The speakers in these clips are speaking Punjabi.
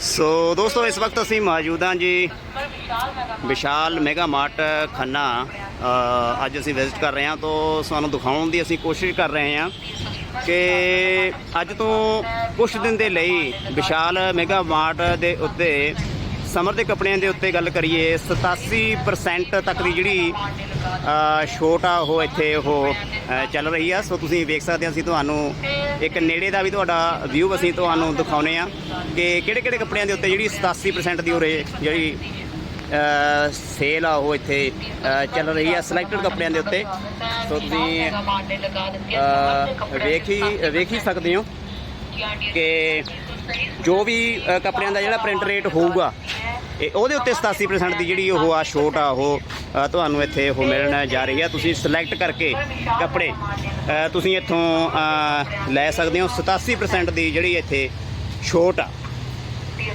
ਸੋ ਦੋਸਤੋ, ਇਸ ਵਕਤ ਅਸੀਂ ਮੌਜੂਦ ਹਾਂ ਜੀ ਵਿਸ਼ਾਲ ਮੈਗਾ ਮਾਰਟ ਖੰਨਾ। ਅੱਜ ਅਸੀਂ ਵਿਜ਼ਿਟ ਕਰ ਰਹੇ ਹਾਂ ਤੋਂ ਸਾਨੂੰ ਦਿਖਾਉਣ ਦੀ ਅਸੀਂ ਕੋਸ਼ਿਸ਼ ਕਰ ਰਹੇ ਹਾਂ ਕਿ ਅੱਜ ਤੋਂ ਕੁਝ ਦਿਨ ਦੇ ਲਈ ਵਿਸ਼ਾਲ ਮੈਗਾ ਮਾਰਟ ਦੇ ਉੱਤੇ, ਸਮਰ ਦੇ ਕੱਪੜਿਆਂ ਦੇ ਉੱਤੇ ਗੱਲ ਕਰੀਏ 87% ਤੱਕ ਦੀ ਜਿਹੜੀ ਛੋਟ ਆ ਉਹ ਇੱਥੇ ਉਹ ਚੱਲ ਰਹੀ ਆ। ਸੋ ਤੁਸੀਂ ਵੇਖ ਸਕਦੇ ਹੋ ਅਸੀਂ ਤੁਹਾਨੂੰ ਇੱਕ ਨੇੜੇ ਦਾ ਵੀ ਤੁਹਾਡਾ ਵਿਊ ਅਸੀਂ ਤੁਹਾਨੂੰ ਦਿਖਾਉਨੇ ਆ ਕਿ ਕਿਹੜੇ ਕਿਹੜੇ ਕੱਪੜਿਆਂ ਦੇ ਉੱਤੇ ਜਿਹੜੀ 87% ਦੀ ਉਰੇ ਜਿਹੜੀ ਸੇਲ ਆ ਉਹ ਇੱਥੇ ਚੱਲ ਰਹੀ ਆ ਸਿਲੈਕਟਡ ਕੱਪੜਿਆਂ ਦੇ ਉੱਤੇ। ਸੋ ਤੁਸੀਂ ਅ, ਵੇਖ ਹੀ ਵੇਖ ਹੀ ਸਕਦੇ ਹੋ ਕਿ ਜੋ ਵੀ ਕੱਪੜਿਆਂ ਦਾ ਜਿਹੜਾ ਪ੍ਰਿੰਟ ਰੇਟ ਹੋਊਗਾ ਇਹ ਉਹਦੇ ਉੱਤੇ 87% ਦੀ ਜਿਹੜੀ ਉਹ ਆ ਛੋਟ ਆ, ਉਹ ਤੁਹਾਨੂੰ ਇੱਥੇ ਉਹ ਮਿਲਣ ਜਾ ਰਹੀ ਆ। ਤੁਸੀਂ ਸਿਲੈਕਟ ਕਰਕੇ ਕੱਪੜੇ ਤੁਸੀਂ ਇੱਥੋਂ ਲੈ ਸਕਦੇ ਹੋ। 87% ਦੀ ਜਿਹੜੀ ਇੱਥੇ ਛੋਟ ਆ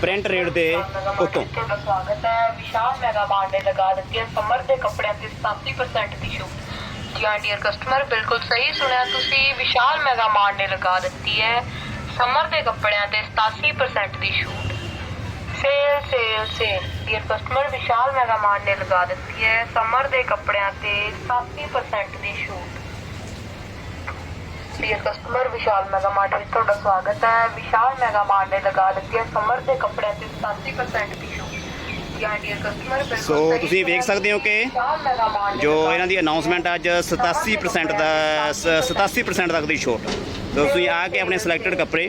ਪ੍ਰਿੰਟ ਰੇਟ ਦੇ ਉੱਤੋਂ। ਤੁਹਾਡਾ ਸਵਾਗਤ ਹੈ। ਵਿਸ਼ਾਲ ਮੈਗਾ ਮਾਰਟ ਨੇ ਲਗਾ ਦਿੱਤੀ ਹੈ। ਸਮਰ ਦੇ ਕੱਪੜਿਆਂ ਤੇ 87% ਦੀ ਛੂਟ। ਜੀ ਹਾਂ ਡੀਅਰ ਕਸਟਮਰ ਬਿਲਕੁਲ ਸਹੀ ਸੁਣਿਆ ਤੁਸੀਂ। ਵਿਸ਼ਾਲ ਮੈਗਾ ਮਾਰਟ ਨੇ ਲਗਾ ਦਿੱਤੀ ਹੈ। ਸਮਰ ਦੇ ਕੱਪੜਿਆਂ ਤੇ 87% ਦੀ ਛੂਟ। Sale sale sale dear customer Vishal Mega Mart ਨੇ ਲਗਾ ਦਿੱਤੀ ਹੈ ਸਮਰ ਦੇ ਕੱਪੜਿਆਂ ਤੇ 87% ਦੀ ਛੂਟ dear customer Vishal Mega Mart ਵਿੱਚ ਤੁਹਾਡਾ ਸਵਾਗਤ ਹੈ ਵਿਸ਼ਾਲ ਮੈਗਾ ਮਾਰਟ ਨੇ ਲਗਾ ਦਿੱਤੀ ਹੈ ਸਮਰ ਦੇ ਕੱਪੜਿਆਂ ਤੇ 87% ਦੀ ਛੂਟ ਜਾਂ ਡੀਅਰ ਕਸਟਮਰ ਬਿਲਕੁਲ ਸੋ ਤੁਸੀਂ ਵੇਖ ਸਕਦੇ ਹੋ ਕਿ ਜੋ ਇਹਨਾਂ ਦੀ ਅਨਾਉਂਸਮੈਂਟ ਅੱਜ 87% ਦਾ, ਸ- 87% ਤੱਕ ਦੀ ਛੋਟ। ਸੋ ਤੁਸੀਂ ਆ ਕੇ ਆਪਣੇ ਸਿਲੈਕਟਡ ਕੱਪੜੇ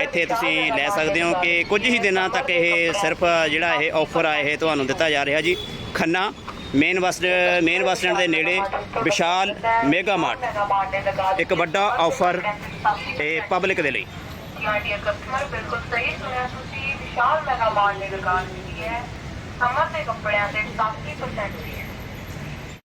ਇੱਥੇ ਤੁਸੀਂ ਲੈ ਸਕਦੇ ਹੋ ਕਿ ਕੁਝ ਹੀ ਦਿਨਾਂ ਤੱਕ ਇਹ ਸਿਰਫ ਜਿਹੜਾ ਇਹ ਆਫਰ ਆ, ਇਹ ਤੁਹਾਨੂੰ ਦਿੱਤਾ ਜਾ ਰਿਹਾ ਜੀ। Khanna main bus main bus stand ਦੇ ਨੇੜੇ ਵਿਸ਼ਾਲ ਮੇਗਾ ਮਾਰਟ ਇੱਕ ਵੱਡਾ ਆਫਰ ਇਹ ਪਬਲਿਕ ਦੇ ਲਈ। ਡੀਅਰ ਕਸਟਮਰ ਬਿਲਕੁਲ ਸਹੀ ਸੁਣਿਆ ਤੁਸੀਂ। ਵਿਸ਼ਾਲ ਮੈਗਾ ਮਾਰਟ ਨੇ ਲਗਾ ਹੈ ਕੱਪੜਿਆਂ ਦੇ ਕੱਪੜਿਆਂ ਤੇ 87% ਦੀ